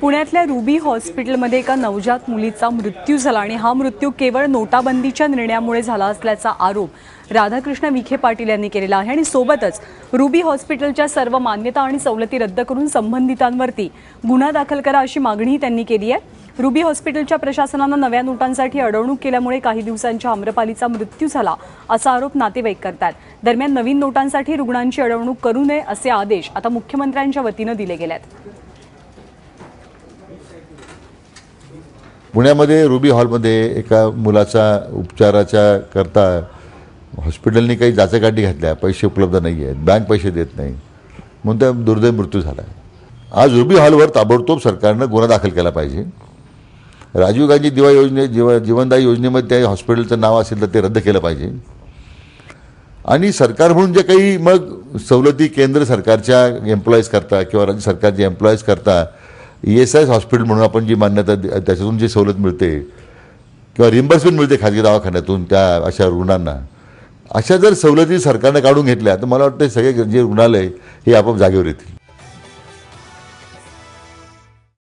पुण्यातल्या रुबी हॉस्पिटलमध्ये एका नवजात मुलीचा मृत्यू झाला आणि हा मृत्यू केवळ नोटाबंदीच्या निर्णयामुळे झाला असल्याचा आरोप राधाकृष्ण विखे पाटील यांनी केलेला आहे. आणि सोबतच रुबी हॉस्पिटलच्या सर्व मान्यता आणि सवलती रद्द करून संबंधितांवरती गुन्हा दाखल करा अशी मागणीही त्यांनी केली आहे. रुबी हॉस्पिटलच्या प्रशासनानं नव्या नोटांसाठी अडवणूक केल्यामुळे काही दिवसांच्या आम्रपालीचा मृत्यू झाला असा आरोप नातेवाईक करतात. दरम्यान नवीन नोटांसाठी रुग्णांची अडवणूक करू नये असे आदेश आता मुख्यमंत्र्यांच्या वतीनं दिले गेले आहेत पुण्यामध्ये रुबी हॉलमध्ये एका मुलाचा उपचाराच्या करता हॉस्पिटलने काही जाचकाठी घातल्या. पैसे उपलब्ध नाही आहेत बँक पैसे देत नाही. म्हणून त्या दुर्दैव मृत्यू झाला. आज रुबी हॉलवर ताबडतोब सरकारनं गुन्हा दाखल केला पाहिजे. राजीव गांधी दिवा योजने जीव जीवनदायी योजनेमध्ये त्या हॉस्पिटलचं नाव असेल तर ते रद्द केलं पाहिजे. आणि सरकार म्हणून जे काही मग सवलती केंद्र सरकारच्या एम्प्लॉईज करता किंवा राज्य सरकारचे एम्प्लॉईज करता ई एस आय हॉस्पिटल म्हणून आपण जी मान्यता त्याच्यातून जी सवलत मिळते किंवा रिम्बर्समेंट मिळते खाजगी दवाखान्यातून त्या अशा रुग्णांना अशा जर सवलती सरकारने काढून घेतल्या तर मला वाटतं सगळे जे रुग्णालय हे आपोआप जागेवर येतील.